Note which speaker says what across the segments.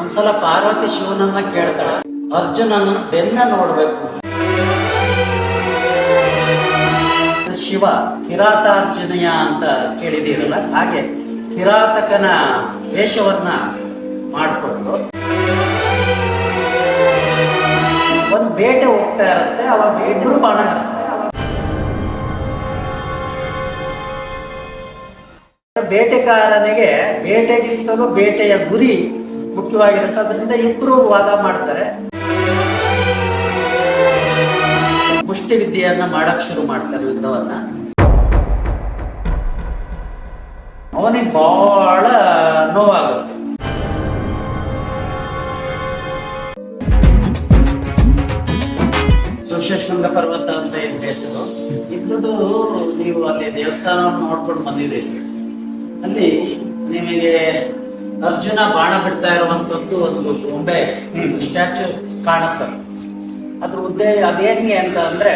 Speaker 1: ಒಂದ್ಸಲ ಪಾರ್ವತಿ ಶಿವನನ್ನ ಕೇಳ್ತಾಳೆ, ಅರ್ಜುನನ ಬೆನ್ನ ನೋಡ್ಬೇಕು. ಶಿವ ಕಿರಾತಾರ್ಜುನಯ ಅಂತ ಕೇಳಿದಿರಲ್ಲ, ಹಾಗೆ ಕಿರಾತಕನ ವೇಷವನ್ನ ಮಾಡಿಕೊಂಡು ಒಂದು ಬೇಟೆ ಹೋಗ್ತಾ ಇರುತ್ತೆ, ಅವಾಗ ಇಬ್ರು ಬಾಣ ಬೇಟೆಗಾರನಿಗೆ ಬೇಟೆಗಿಂತಲೂ ಬೇಟೆಯ ಗುರಿ ಮುಖ್ಯವಾಗಿರುತ್ತೆ ಅದರಿಂದ ಇಬ್ರು ವಾದ ಮಾಡ್ತಾರೆ. ಮುಷ್ಟಿ ವಿದ್ಯೆಯನ್ನ ಮಾಡಕ್ ಶುರು ಮಾಡ್ತಾರೆ ಯುದ್ಧವನ್ನ. ಅವನಿಗೆ ಬಹಳ ನೋವಾಗುತ್ತೆ. ಶೃಂಗ ಪರ್ವತ ಅಂತ ಏನ್ ಹೆಸರು? ಇದ್ರದ್ದು ನೀವು ಅಲ್ಲಿ ದೇವಸ್ಥಾನವನ್ನು ನೋಡ್ಕೊಂಡು ಬಂದಿದ್ದೀರಿ. ಅಲ್ಲಿ ನಿಮಗೆ ಅರ್ಜುನ ಬಾಣ ಬಿಡ್ತಾ ಇರುವಂತದ್ದು ಒಂದು ಗೊಂಬೆ ಸ್ಟ್ಯಾಚು ಕಾಣುತ್ತೆ. ಅದ್ರ ಉದ್ದೇಶ ಅದೇನ್ಗೆ ಅಂತ ಅಂದ್ರೆ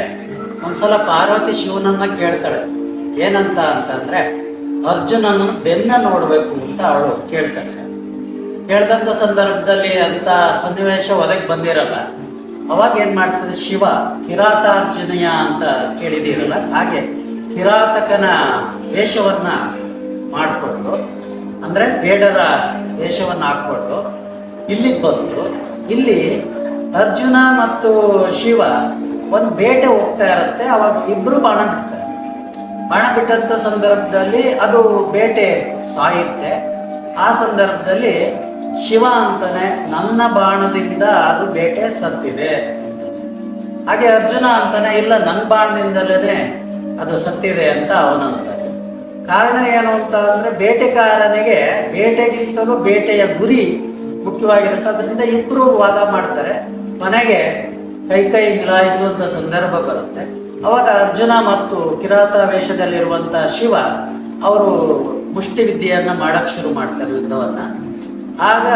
Speaker 1: ಒಂದ್ಸಲ ಪಾರ್ವತಿ ಶಿವನನ್ನ ಕೇಳ್ತಾಳೆ. ಏನಂತ ಅಂತಂದ್ರೆ ಅರ್ಜುನನ ಬೆನ್ನ ನೋಡ್ಬೇಕು ಅಂತ ಅವಳು ಕೇಳ್ತಾಳೆ. ಕೇಳ್ದಂತ ಸಂದರ್ಭದಲ್ಲಿ ಅಂತ ಸನ್ನಿವೇಶ ಒದಗಿ ಬಂದಿರಲ್ಲ. ಅವಾಗ ಏನ್ ಮಾಡ್ತದೆ ಶಿವ ಕಿರಾತಾರ್ಜುನಯ ಅಂತ ಕೇಳಿದಿರಲ್ಲ ಹಾಗೆ ಕಿರಾತಕನ ವೇಷವನ್ನ ಮಾಡಿಕೊಂಡು ಅಂದ್ರೆ ಬೇಡರ ವೇಷವನ್ನ ಹಾಕ್ಕೊಂಡು ಇಲ್ಲಿಗೆ ಬಂದು ಇಲ್ಲಿ ಅರ್ಜುನ ಮತ್ತು ಶಿವ ಒಂದು ಬೇಟೆ ಹೋಗ್ತಾ ಇರುತ್ತೆ. ಅವಾಗ ಇಬ್ಬರು ಬಾಣ ಬಿಡ್ತಾರೆ. ಬಾಣ ಬಿಟ್ಟಂಥ ಸಂದರ್ಭದಲ್ಲಿ ಅದು ಬೇಟೆ ಸಾಯುತ್ತೆ. ಆ ಸಂದರ್ಭದಲ್ಲಿ ಶಿವ ಅಂತಾನೆ, ನನ್ನ ಬಾಣದಿಂದ ಅದು ಬೇಟೆ ಸತ್ತಿದೆ. ಹಾಗೆ ಅರ್ಜುನ ಅಂತಾನೆ, ಇಲ್ಲ, ನನ್ನ ಬಾಣದಿಂದಲೇ ಅದು ಸತ್ತಿದೆ ಅಂತ ಅವನಂತಾನೆ. ಕಾರಣ ಏನು ಅಂತ ಅಂದರೆ ಬೇಟೆಗಾರನಿಗೆ ಬೇಟೆಗಿಂತಲೂ ಬೇಟೆಯ ಗುರಿ ಮುಖ್ಯವಾಗಿರುತ್ತೆ ಅದರಿಂದ ಇಬ್ರು ವಾದ ಮಾಡ್ತಾರೆ. ಮನೆಗೆ ಕೈ ಕೈ ಸಂದರ್ಭ ಬರುತ್ತೆ. ಅವಾಗ ಅರ್ಜುನ ಮತ್ತು ಕಿರಾತ ವೇಷದಲ್ಲಿರುವಂತ ಶಿವ ಅವರು ಮುಷ್ಟಿ ವಿದ್ಯೆಯನ್ನು ಮಾಡಕ್ ಶುರು ಮಾಡ್ತಾರೆ ಯುದ್ಧವನ್ನ. ಆಗ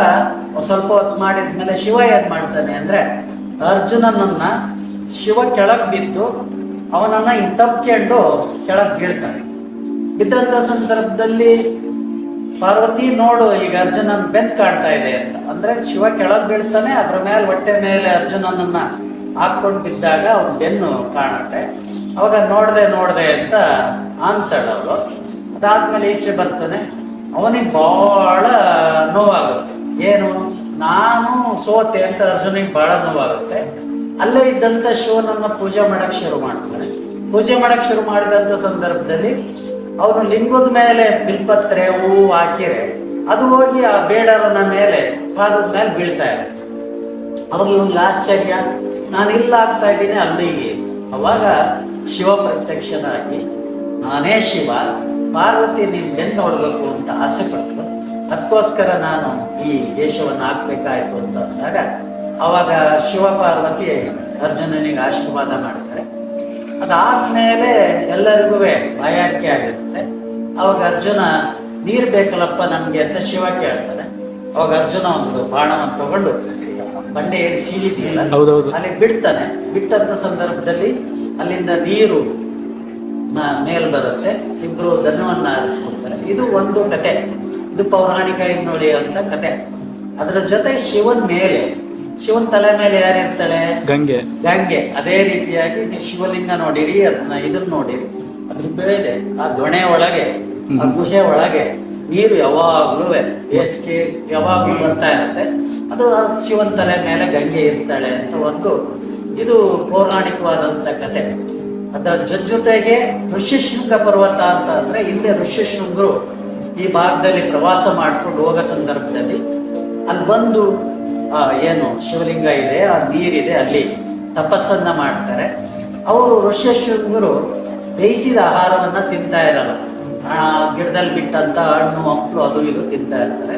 Speaker 1: ಸ್ವಲ್ಪ ಹೊತ್ತು ಮಾಡಿದ್ಮೇಲೆ ಶಿವ ಏನ್ ಮಾಡ್ತಾನೆ ಅಂದ್ರೆ ಅರ್ಜುನನನ್ನ ಶಿವ ಕೆಳಗ್ ಬಿದ್ದು ಅವನನ್ನ ಇಂತಪ್ಕೊಂಡು ಕೆಳಗ್ ಬೀಳ್ತಾನೆ. ಬಿದ್ದಂತ ಸಂದರ್ಭದಲ್ಲಿ ಪಾರ್ವತಿ, ನೋಡು, ಈಗ ಅರ್ಜುನನ್ ಬೆನ್ ಕಾಣ್ತಾ ಇದೆ ಅಂತ. ಅಂದ್ರೆ ಶಿವ ಕೆಳಗ್ ಬೀಳ್ತಾನೆ, ಅದ್ರ ಮೇಲೆ ಹೊಟ್ಟೆ ಮೇಲೆ ಅರ್ಜುನನನ್ನ ಹಾಕೊಂಡು ಬಿದ್ದಾಗ ಅವನ ಬೆನ್ನು ಕಾಣುತ್ತೆ. ಅವಾಗ ನೋಡ್ದೆ ನೋಡ್ದೆ ಅಂತ ಅಂತಾಳೆ ಅವಳು. ಅದಾದ್ಮೇಲೆ ಈಚೆ ಬರ್ತಾನೆ. ಅವನಿಗೆ ಬಹಳ ನೋವಾಗುತ್ತೆ. ಏನು? ನಾನು ಸೋತೆ ಅಂತ ಅರ್ಜುನಿಗೆ ಬಹಳ ನೋವಾಗುತ್ತೆ. ಅಲ್ಲೇ ಇದ್ದಂತ ಶಿವನನ್ನ ಪೂಜೆ ಮಾಡಕ್ ಶುರು ಮಾಡ್ತಾನೆ. ಪೂಜೆ ಮಾಡಕ್ ಶುರು ಮಾಡಿದಂತ ಸಂದರ್ಭದಲ್ಲಿ ಅವನು ಲಿಂಗದ ಮೇಲೆ ಬಿಲ್ಪತ್ರೆ, ಹೂವು ಹಾಕಿರೆ, ಅದು ಹೋಗಿ ಆ ಬೇಡರನ ಮೇಲೆ ಪಾದದ ಮೇಲೆ ಬೀಳ್ತಾ ಇರುತ್ತೆ ಅವಾಗ ಇವನಿಗೆ ಆಶ್ಚರ್ಯ ನಾನು ಇಲ್ಲ ಆಗ್ತಾ ಇದ್ದೀನಿ ಅಲ್ಲಿಗೆ. ಅವಾಗ ಶಿವ ಪ್ರತ್ಯಕ್ಷನಾಗಿ, ನಾನೇ ಶಿವ, ಪಾರ್ವತಿ ನಿನ್ ಬೆನ್ನು ನೋಡ್ಬೇಕು ಅಂತ ಆಸೆ ಪಟ್ಟರು ಅದಕ್ಕೋಸ್ಕರ ನಾನು ಈ ವೇಷವನ್ನು ಹಾಕ್ಬೇಕಾಯ್ತು ಅಂತ ಅಂದಾಗ, ಅವಾಗ ಶಿವ ಪಾರ್ವತಿ ಅರ್ಜುನನಿಗೆ ಆಶೀರ್ವಾದ ಮಾಡ್ತಾರೆ ಅದಾದ್ಮೇಲೆ ಎಲ್ಲರಿಗೂ ಬಾಯಾರಿಕೆ ಆಗಿರುತ್ತೆ. ಅವಾಗ ಅರ್ಜುನ ನೀರ್ ಬೇಕಲ್ಲಪ್ಪ ನಮಗೆ ಅಂತ ಶಿವ ಕೇಳ್ತಾನೆ. ಅವಾಗ ಅರ್ಜುನ ಒಂದು ಬಾಣವನ್ನು ತಗೊಂಡು ಬಂಡೆ ಏನು ಸೀಳಿದೆಯಲ್ಲ. ಅಲ್ಲಿ ಬಿಡ್ತಾನೆ. ಬಿಟ್ಟಂತ ಸಂದರ್ಭದಲ್ಲಿ ಅಲ್ಲಿಂದ ನೀರು ಮೇಲ್ ಬರುತ್ತೆ. ಇಬ್ರು ಧನವನ್ನ ಆರಿಸ್ಕೊಳ್ತಾರೆ. ಇದು ಒಂದು ಕತೆ. ಇದು ಪೌರಾಣಿಕ ಇದು ನೋಡಿ ಅಂತ ಕತೆ. ಅದರ ಜೊತೆ ಶಿವನ್ ಮೇಲೆ ಶಿವನ್ ತಲೆ ಮೇಲೆ ಯಾರಿರ್ತಾಳೆ?
Speaker 2: ಗಂಗೆ.
Speaker 1: ಗಂಗೆ. ಅದೇ ರೀತಿಯಾಗಿ ನೀವು ಶಿವಲಿಂಗ ನೋಡಿರಿ ಅದನ್ನ ಇದನ್ನ ನೋಡಿರಿ. ಅದ್ರ ಬೇರೆ ಆ ದೊಣೆ ಒಳಗೆ ಆ ಗುಹೆ ಒಳಗೆ ನೀರು ಯಾವಾಗ್ಲೂ ಬೇಸಿಗೆ ಯಾವಾಗ್ಲೂ ಬರ್ತಾ ಇರುತ್ತೆ. ಅದು ಆ ಶಿವನ್ ತಲೆ ಮೇಲೆ ಗಂಗೆ ಇರ್ತಾಳೆ ಅಂತ ಒಂದು ಇದು ಪೌರಾಣಿಕವಾದಂತ ಕತೆ. ಅದರ ಜೊ ಜೊತೆಗೆ ಋಷ್ಯಶೃಂಗ ಪರ್ವತ ಅಂತ ಅಂದ್ರೆ ಹಿಂದೆ ಋಷ್ಯಶೃಂಗರು ಈ ಭಾಗದಲ್ಲಿ ಪ್ರವಾಸ ಮಾಡ್ಕೊಂಡು ಹೋಗೋ ಸಂದರ್ಭದಲ್ಲಿ ಅಲ್ಲಿ ಬಂದು ಏನು ಶಿವಲಿಂಗ ಇದೆ, ಆ ನೀರಿದೆ ಅಲ್ಲಿ. ತಪಸ್ಸನ್ನ ಮಾಡ್ತಾರೆ. ಅವರು ಋಷ್ಯಶೃಂಗರು ಬೇಯಿಸಿದ ಆಹಾರವನ್ನ ತಿಂತಾ ಇರಲ್ಲ. ಆ ಗಿಡದಲ್ಲಿ ಬಿಟ್ಟಂತ ಹಣ್ಣು, ಹಂಪಲು ಅದು ಇದು ತಿಂತಾ ಇರ್ತಾರೆ.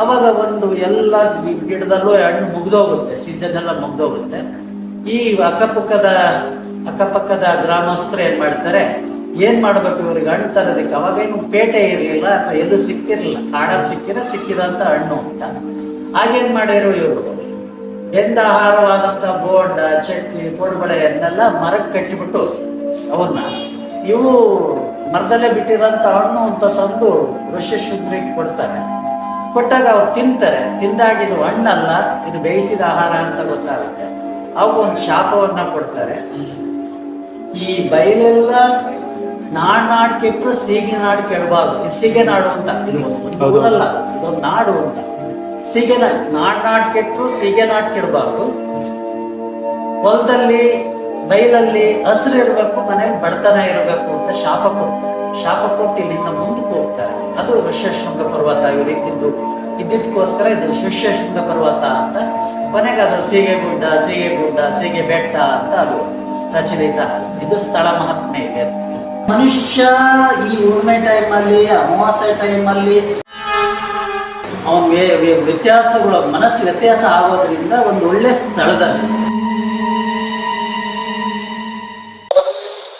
Speaker 1: ಅವಾಗ ಒಂದು ಎಲ್ಲ ಗಿಡದಲ್ಲೂ ಹಣ್ಣು ಮುಗ್ದೋಗುತ್ತೆ ಸೀಸನ್ ಎಲ್ಲ ಮುಗ್ದೋಗುತ್ತೆ. ಈ ಅಕ್ಕಪಕ್ಕದ ಅಕ್ಕಪಕ್ಕದ ಗ್ರಾಮಸ್ಥರು ಏನು ಮಾಡ್ತಾರೆ ಏನ್ ಮಾಡ್ಬೇಕು ಇವ್ರಿಗೆ? ಹಣ್ಣು ತರೋದಕ್ಕೆ ಅವಾಗೇನು ಪೇಟೆ ಇರಲಿಲ್ಲ ಅಥವಾ ಎಲ್ಲೂ ಸಿಕ್ತಿರ್ಲಿಲ್ಲ ಕಾಡಲ್ಲಿ ಸಿಕ್ಕಿರ ಸಿಕ್ಕಿದಂತ ಹಣ್ಣು ಅಂತ. ಹಾಗೇನ್ ಮಾಡಿರೋ ಇವರು? ಬೆಂದ ಆಹಾರವಾದಂತ ಬೋಂಡ, ಚಟ್ನಿ ಕೋಡುಬಳೆಯನ್ನೆಲ್ಲ ಮರಕ್ಕೆ ಕಟ್ಟಿಬಿಟ್ಟು ಅವನ್ನ ಇವು ಮರದಲ್ಲೇ ಬಿಟ್ಟಿರೋಂಥ ಹಣ್ಣು ಅಂತ ತಂದು ಋಷ್ಯಶುದ್ರಿಗೆ ಕೊಡ್ತಾರೆ. ಕೊಟ್ಟಾಗ ಅವ್ರು ತಿಂತಾರೆ. ತಿಂದಾಗ ಇದು ಹಣ್ಣಲ್ಲ, ಇದು ಬೇಯಿಸಿದ ಆಹಾರ ಅಂತ ಗೊತ್ತಾಗುತ್ತೆ. ಅವು ಒಂದು ಶಾಪವನ್ನ ಕೊಡ್ತಾರೆ. ಈ ಬಯಲೆಲ್ಲ ನಾಡ್ ನಾಡ್ ಕೆಟ್ಟರು ಸೀಗೆ ನಾಡು ಕೆಡಬಾರ್ದು. ಇದು ಸೀಗೆ ನಾಡು ಅಂತ. ಇದು ಒಂದು
Speaker 2: ಅಲ್ಲ
Speaker 1: ಊರಲ್ಲ ಇದೊಂದು ನಾಡು ಅಂತ. ಸೀಗೆ ನಾಡ್ ನಾಡ್ ನಾಡ್ ಕೆಟ್ಟರು ಸೀಗೆ ನಾಡು ಕೆಡಬಾರ್ದು. ಹೊಲದಲ್ಲಿ ಬೈಲಲ್ಲಿ ಹಸಿರು ಇರಬೇಕು ಮನೇಲಿ ಬಡತನ ಇರಬೇಕು ಅಂತ ಶಾಪ ಕೊಡ್ತಾರೆ. ಶಾಪ ಕೊಟ್ಟು ಇಲ್ಲಿಂದ ಮುಂದಕ್ಕೆ ಹೋಗ್ತಾರೆ. ಅದು ಋಷ್ಯಶೃಂಗ ಪರ್ವತ. ಇವ್ರು ಇದ್ದಿದ್ದು ಇದ್ದಿದ್ದಕ್ಕೋಸ್ಕರ ಇದು ಶೃಂಗ ಪರ್ವತ ಅಂತ. ಕೊನೆಗೆ ಅದು ಸೀಗೆ ಗುಡ್ಡ ಸೀಗೆ ಗುಡ್ಡ ಸೀಗೆ ಬೆಟ್ಟ ಅಂತ ಅದು ಪ್ರಚಲಿತ. ಇದು ಸ್ಥಳ ಮಹಾತ್ಮೆ ಇದೆ. ಮನುಷ್ಯ ಈ ಹುಣ್ಣಿಮೆ ಟೈಮಲ್ಲಿ ಅಮಾವಾಸ್ಯ ಟೈಮಲ್ಲಿ ಅವನಿಗೆ ವ್ಯತ್ಯಾಸಗಳು ಮನಸ್ಸು ವ್ಯತ್ಯಾಸ ಆಗೋದ್ರಿಂದ ಒಂದು ಒಳ್ಳೆ ಸ್ಥಳದಲ್ಲಿ.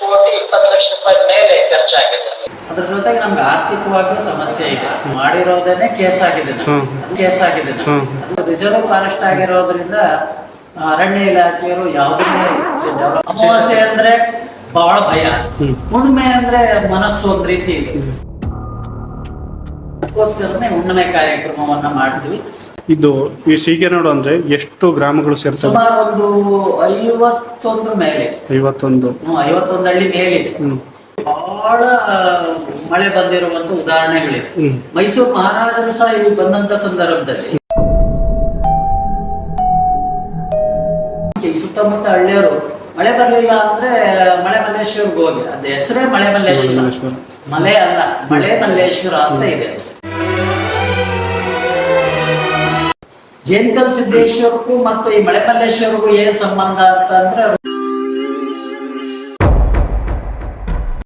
Speaker 1: ಕೋಟಿ ಇಪ್ಪತ್ತು ಲಕ್ಷ ರೂಪಾಯಿ ಮೇಲೆ ಖರ್ಚಾಗಿದೆ. ಅದ್ರ ಜೊತೆಗೆ ನಮ್ಗೆ ಆರ್ಥಿಕವಾಗಿಯೂ ಸಮಸ್ಯೆ ಇದೆ. ಮಾಡಿರೋದೇನೆ ಕೇಸ್ ಆಗಿದೆ. ಕೇಸ್ ಆಗಿದೆ
Speaker 2: ಹ್ಮ್.
Speaker 1: ಅದು ರಿಸರ್ವ್ ಫಾರೆಸ್ಟ್ ಆಗಿರೋದ್ರಿಂದ ಅರಣ್ಯ ಇಲಾಖೆಯವರು ಯಾವುದನ್ನೇ ಅಮಾವಾಸ್ಯೆ ಅಂದ್ರೆ ಬಹಳ ಭಯ.
Speaker 2: ಹುಣ್ಮೆ
Speaker 1: ಹುಣ್ಣಿಮೆ ಅಂದ್ರೆ ಮನಸ್ಸು ಒಂದ್ ರೀತಿ ಇದೆ. ಅದಕ್ಕೋಸ್ಕರನೇ ಹುಣ್ಣಿಮೆ ಕಾರ್ಯಕ್ರಮವನ್ನ ಮಾಡ್ತೀವಿ.
Speaker 2: ಇದು ಈ ಸೀಗೆನಾಡು ಅಂದ್ರೆ ಎಷ್ಟು ಗ್ರಾಮಗಳು ಸೇರ್ತವೆ?
Speaker 1: ಸುಮಾರು ಒಂದು ಐವತ್ತೊಂದ್ರ ಮೇಲೆ.
Speaker 2: ಐವತ್ತೊಂದು.
Speaker 1: ಹ್ಮ್, ಐವತ್ತೊಂದು ಹಳ್ಳಿ ಮೇಲಿದೆ.
Speaker 2: ಹ್ಮ್.
Speaker 1: ಬಹಳ ಮಳೆ ಬಂದಿರುವಂತ ಉದಾಹರಣೆಗಳಿದೆ.
Speaker 2: ಹ್ಮ್.
Speaker 1: ಮೈಸೂರು ಮಹಾರಾಜರು ಸಹ ಇಲ್ಲಿ ಬಂದಂತ ಸಂದರ್ಭದಲ್ಲಿ. ಈ ಸುತ್ತಮುತ್ತ ಹಳ್ಳಿಯವರು ಮಳೆ ಬರಲಿಲ್ಲ ಅಂದ್ರೆ ಮಳೆ ಮಲ್ಲೇಶ್ವರ್ಗೆ ಹೋಗಿ. ಅದ ಹೆಸರೇ ಮಳೆ ಮಲ್ಲೇಶ್ವರ.
Speaker 2: ಮಲ್ಲೇಶ್ವರ.
Speaker 1: ಮಲೆ ಅಲ್ಲ ಮಳೆ ಮಲ್ಲೇಶ್ವರ ಅಂತ ಇದೆ. ಜೇನ್ಕಲ್ ಸಿದ್ದೇಶ್ವರಕ್ಕೂ ಮತ್ತು ಈ ಮಳೆ ಮಲ್ಲೇಶ್ವರ್ಗೂ ಏನ್ ಸಂಬಂಧ ಅಂತಂದ್ರೆ